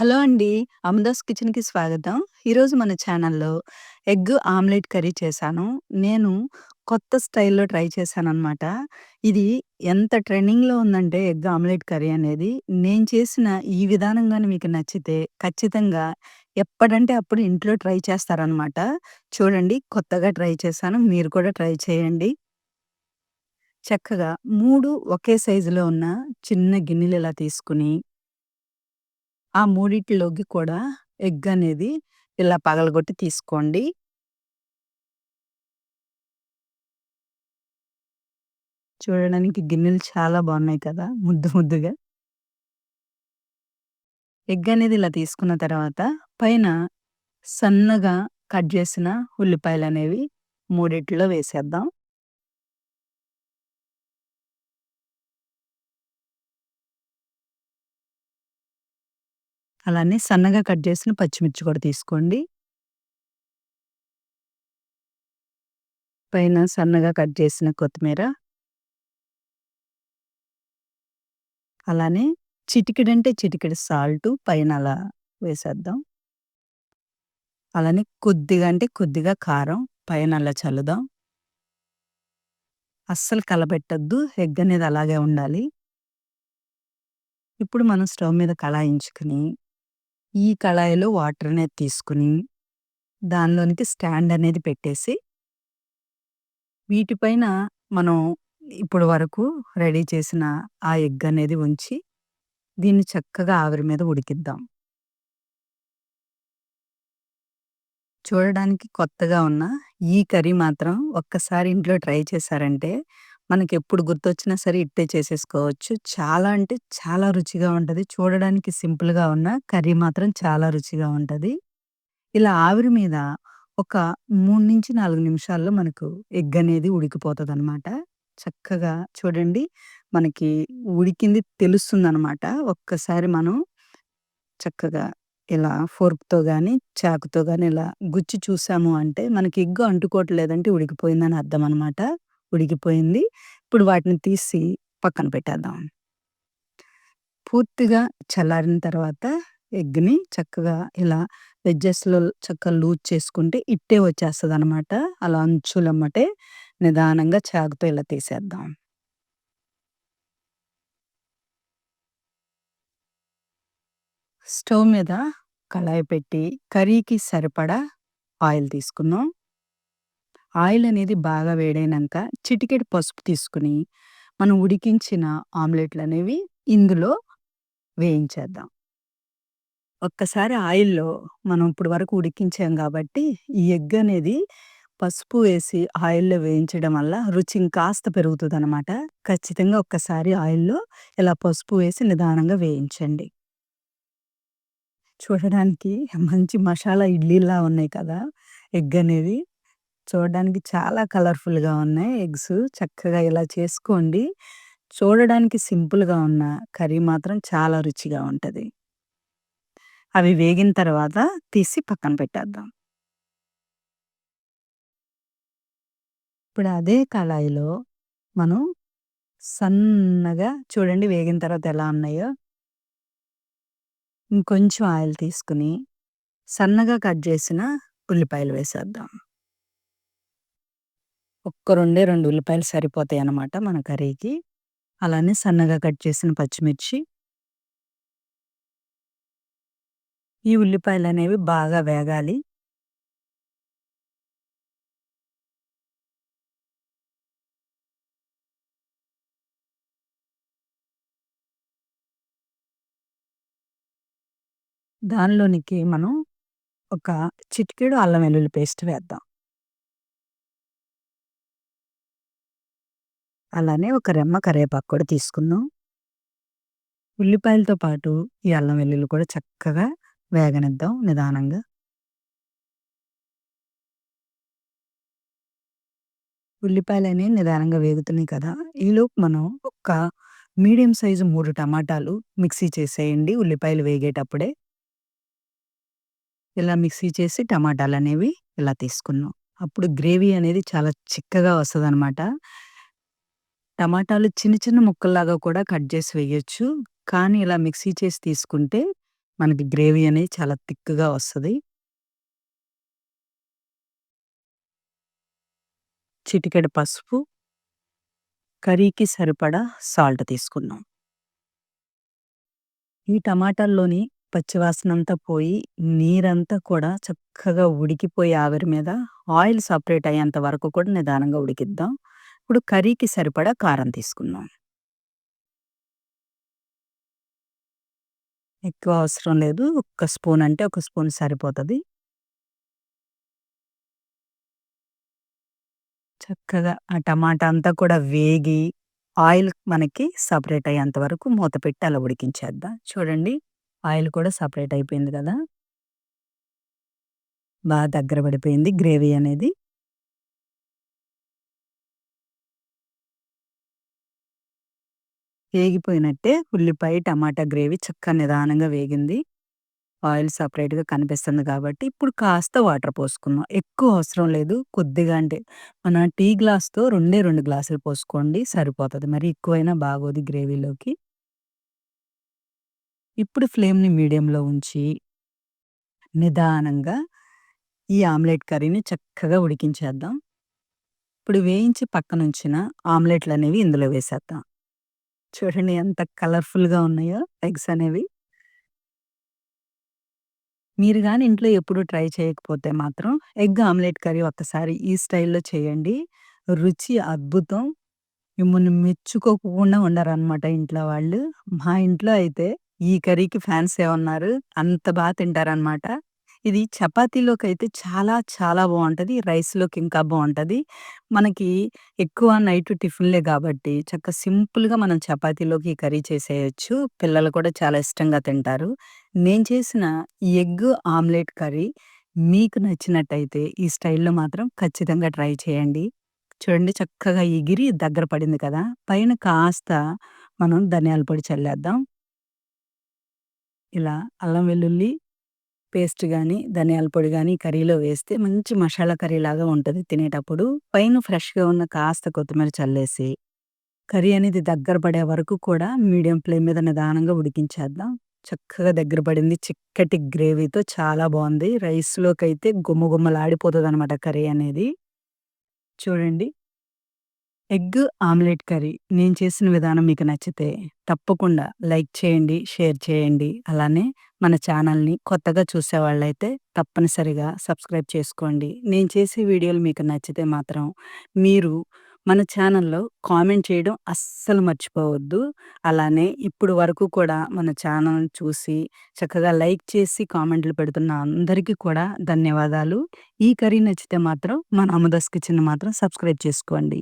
Hello అండి. అమదాస్ కిచెన్‌కి స్వాగతం. ఈరోజు మన ఛానల్‌లో ఎగ్ ఆమ్లెట్ కర్రీ చేశాను. నేను కొత్త స్టైల్‌లో ట్రై చేశాననమాట. ఇది ఎంత ట్రెండింగ్‌లో ఉందంటే ఎగ్ ఆమ్లెట్ కర్రీ అనేది. నేను చేసిన ఈ విధానంగా మీకు నచ్చితే ఖచ్చితంగా ఎప్పుడంటే అప్పుడు ఇంట్లో ట్రై చేస్తారనమాట. చూడండి కొత్తగా ట్రై చేశాను. మీరు కూడా ట్రై చేయండి. చక్కగా మూడు ఒకే సైజులో ఉన్న చిన్న గిన్నెలు ఇలా తీసుకుని ఆ మూడిటిలోకి కూడా ఎగ్ అనేది ఇలా పగలగొట్టి తీసుకోండి. చూడడానికి గిన్నెలు చాలా బాగున్నాయి కదా! ముద్దు ముద్దుగా. ఎగ్ అనేది ఇలా తీసుకున్న తర్వాత పైన సన్నగా కట్ చేసిన ఉల్లిపాయలనేవి మూడిట్లో వేసేద్దాం. అలానే సన్నగా కట్ చేసిన పచ్చిమిర్చి కూడా తీసుకోండి. పైన సన్నగా కట్ చేసిన కొత్తిమీర. అలానే చిటికెడంటే చిటికెడు సాల్టు పైన అలా వేసేద్దాం. అలానే కొద్దిగా అంటే కొద్దిగా కారం పైన అలా చల్లుదాం. అస్సలు కలబెట్టద్దు ఎగ్ అనేది అలాగే ఉండాలి. ఇప్పుడు మనం స్టవ్ మీద కళాయించుకొని, ఈ కళాయిలో వాటర్ అనేది తీసుకొని, దానిలోనికి స్టాండ్ అనేది పెట్టేసి వీటిపైన మనం ఇప్పుడు వరకు రెడీ చేసిన ఆ ఎగ్ అనేది ఉంచి, దీన్ని చక్కగా ఆవిరి మీద ఉడికిద్దాం. చూడడానికి కొత్తగా ఉన్న ఈ కర్రీ మాత్రం ఒక్కసారి ఇంట్లో ట్రై చేశారంటే, మనకెప్పుడు గుర్తొచ్చినా సరే ఇట్టే చేసేసుకోవచ్చు. చాలా అంటే చాలా రుచిగా ఉంటది. చూడడానికి సింపుల్‌గా ఉన్న కర్రీ మాత్రం చాలా రుచిగా ఉంటది. ఇలా ఆవిరి మీద ఒక 3-4 నిమిషాల్లో మనకు ఎగ్ అనేది ఉడికిపోతదనమాట. చక్కగా చూడండి మనకి ఉడికింది తెలుస్తుందనమాట. ఒక్కసారి మనం చక్కగా ఇలా ఫోర్క్‌తో గాని, చాకుతో గాని ఇలా గుచ్చి చూసాము అంటే మనకి ఎగ్ అంటుకోవట్లేదంటే ఉడికిపోయిందని అర్థం అనమాట. ఉడికిపోయింది. ఇప్పుడు వాటిని తీసి పక్కన పెట్టేద్దాం. పూర్తిగా చల్లారిన తర్వాత ఎగ్‌ని చక్కగా ఇలా వెజ్జెస్లో చక్కగా లూజ్ చేసుకుంటే ఇట్టే వచ్చేస్తుంది అనమాట అలా అంచులమ్మటే నిదానంగా చాకుతో ఇలా తీసేద్దాం. స్టవ్ మీద కళాయి పెట్టి కర్రీకి సరిపడా ఆయిల్ తీసుకున్నాం ఆయిల్ అనేది బాగా వేడైనంక చిటికెడు పసుపు తీసుకొని, మనం ఉడికించిన ఆమ్లెట్‌లనేవి ఇందులో వేయించేద్దాం. ఒక్కసారి ఆయిల్‌లో మనం ఇప్పటి వరకు ఉడికించాం కాబట్టి, ఈ ఎగ్ అనేది పసుపు వేసి ఆయిల్‌లో వేయించడం వల్ల రుచి ఇంకాస్త పెరుగుతదనమాట. ఖచ్చితంగా ఒక్కసారి ఆయిల్‌లో ఇలా పసుపు వేసి నిదానంగా వేయించండి. చూడడానికి మంచి మసాలా ఇడ్లీలా ఉన్నాయి కదా! ఎగ్ అనేది. చూడడానికి చాలా కలర్‌ఫుల్‌గా ఉన్నాయి ఎగ్స్. చక్కగా ఇలా చేసుకోండి. చూడడానికి సింపుల్‌గా ఉన్న కర్రీ మాత్రం చాలా రుచిగా ఉంటది. అవి వేగిన తర్వాత తీసి పక్కన పెట్టేద్దాం. ఇప్పుడు అదే కళాయిలో మనం సన్నగా చూడండి వేగిన తర్వాత ఎలా ఉన్నాయో. ఇంకొంచెం ఆయిల్ తీసుకొని, సన్నగా కట్ చేసిన ఉల్లిపాయలు వేసేద్దాం. ఒక్క రెండే 2 ఉల్లిపాయలు సరిపోతాయన్నమాట మన కర్రీకి. అలానే సన్నగా కట్ చేసిన పచ్చిమిర్చి. ఈ ఉల్లిపాయలనేవి బాగా వేగాలి. దానిలోనికి మనం ఒక చిటికెడు అల్లం వెల్లుల్లి పేస్ట్ వేద్దాం. అలానే ఒక రెమ్మ కరివేపాకు కూడా తీసుకుందాం. ఉల్లిపాయలతో పాటు ఈ అల్లం వెల్లుల్లి కూడా చక్కగా వేగనిద్దాం నిదానంగా. ఉల్లిపాయలు అనేవి నిదానంగా వేగుతున్నాయి కదా! ఈలోపు మనం ఒక మీడియం సైజు మూడు టమాటాలు మిక్సీ చేసేయండి ఉల్లిపాయలు వేగేటప్పుడే. ఇలా మిక్సీ చేసి టమాటాలు అనేవి ఇలా తీసుకున్నాం. అప్పుడు గ్రేవీ అనేది చాలా చిక్కగా వస్తదనమాట. టమాటాలు చిన్న చిన్న ముక్కల్లాగా కూడా కట్ చేసి వేయొచ్చు. కానీ ఇలా మిక్సీ చేసి తీసుకుంటే మనకి గ్రేవీ అనేది చాలా థిక్‌గా వస్తది. చిటికెడు పసుపు. కర్రీకి సరిపడా సాల్ట్ తీసుకున్నాం ఈ టమాటాల్లోని పచ్చివాసనంతా పోయి, నీరంతా కూడా చక్కగా ఉడికిపోయి ఆవిరి మీద ఆయిల్ సెపరేట్ అయ్యేంత వరకు కూడా నిదానంగా ఉడికిద్దాం. ఇప్పుడు కర్రీకి సరిపడా కారం తీసుకున్నాం ఎక్కువ అవసరం లేదు. ఒక్క స్పూన్ అంటే ఒక స్పూన్ సరిపోతుంది చక్కగా ఆ టమాటా అంతా కూడా వేగి, ఆయిల్ మనకి సపరేట్ అయ్యేంత వరకు మూత పెట్టి అలా ఉడికించేద్దాం. చూడండి ఆయిల్ కూడా సపరేట్ అయిపోయింది కదా బాగా దగ్గర పడిపోయింది గ్రేవీ అనేది. వేగిపోయినట్టే ఉల్లిపాయ, టమాటా గ్రేవీ చక్కగా నిదానంగా వేగింది. ఆయిల్ సపరేట్గా కనిపిస్తుంది కాబట్టి, ఇప్పుడు కాస్త వాటర్ పోసుకుందాం. ఎక్కువ అవసరం లేదు. కొద్దిగా అంటే మన టీ గ్లాస్‌తో రెండే రెండు గ్లాసులు పోసుకోండి సరిపోతుంది మరి ఎక్కువైనా బాగోదు గ్రేవీలోకి. ఇప్పుడు ఫ్లేమ్‌ని మీడియంలో ఉంచి నిదానంగా ఈ ఆమ్లెట్ కర్రీని చక్కగా ఉడికించేద్దాం. ఇప్పుడు వేయించి పక్కనుంచిన ఆమ్లెట్‌లనేవి ఇందులో వేసేద్దాం. చూడండి ఎంత కలర్‌ఫుల్‌గా ఉన్నాయో ఎగ్స్ అనేవి. మీరు కానీ ఇంట్లో ఎప్పుడు ట్రై చేయకపోతే మాత్రం ఎగ్ ఆమ్లెట్ కర్రీ ఒక్కసారి ఈ స్టైల్‌లో చేయండి. రుచి అద్భుతం. మిమ్మల్ని మెచ్చుకోకుండా ఉండరనమాట ఇంట్లో వాళ్ళు. మా ఇంట్లో అయితే ఈ కర్రీకి ఫ్యాన్స్ ఉన్నారు. అంత బాగా తింటారనమాట. ఇది చపాతీలోకైతే చాలా చాలా బాగుంటుంది రైస్‌లోకి ఇంకా బాగుంటుంది మనకి ఎక్కువ నైట్ టిఫిన్‌లే కాబట్టి చక్కగా సింపుల్‌గా మనం చపాతీలోకి ఈ కర్రీ చేసేయొచ్చు. పిల్లలు కూడా చాలా ఇష్టంగా తింటారు. నేను చేసిన ఈ ఎగ్ ఆమ్లెట్ కర్రీ మీకు నచ్చినట్టయితే ఈ స్టైల్‌లో మాత్రం ఖచ్చితంగా ట్రై చేయండి. చూడండి చక్కగా ఎగిరి దగ్గర పడింది కదా! పైన కాస్త మనం ధనియాల పొడి చల్లేద్దాం. ఇలా అల్లం వెల్లుల్లి పేస్ట్ కానీ ధనియాల పొడి కానీ కర్రీలో వేస్తే మంచి మసాలా కర్రీ లాగా ఉంటుంది తినేటప్పుడు. పైన ఫ్రెష్‌గా ఉన్న కాస్త కొత్తిమీర చల్లేసి, కర్రీ అనేది దగ్గర పడే వరకు కూడా మీడియం ఫ్లేమ్ మీద నిదానంగా ఉడికించేద్దాం. చక్కగా దగ్గర పడింది. చిక్కటి గ్రేవీతో చాలా బాగుంది రైస్లోకి అయితే గుమ్మగుమ్మలాడిపోతుంది అనమాట కర్రీ అనేది. చూడండి. ఎగ్ ఆమ్లెట్ కర్రీ నేను చేసిన విధానం మీకు నచ్చితే తప్పకుండా లైక్ చేయండి, షేర్ చేయండి. అలానే మన ఛానల్‌ని కొత్తగా చూసేవాళ్ళైతే తప్పనిసరిగా సబ్స్క్రైబ్ చేసుకోండి. నేను చేసే వీడియోలు మీకు నచ్చితే మాత్రం మీరు మన ఛానల్‌లో కామెంట్ చేయడం అస్సలు మర్చిపోవద్దు. అలానే ఇప్పుడు వరకు కూడా మన ఛానల్ చూసి చక్కగా లైక్ చేసి కామెంట్లు పెడుతున్న అందరికీ కూడా ధన్యవాదాలు. ఈ కర్రీ నచ్చితే మాత్రం మన అమదాస్ కిచెన్‌ని మాత్రం సబ్స్క్రైబ్ చేసుకోండి.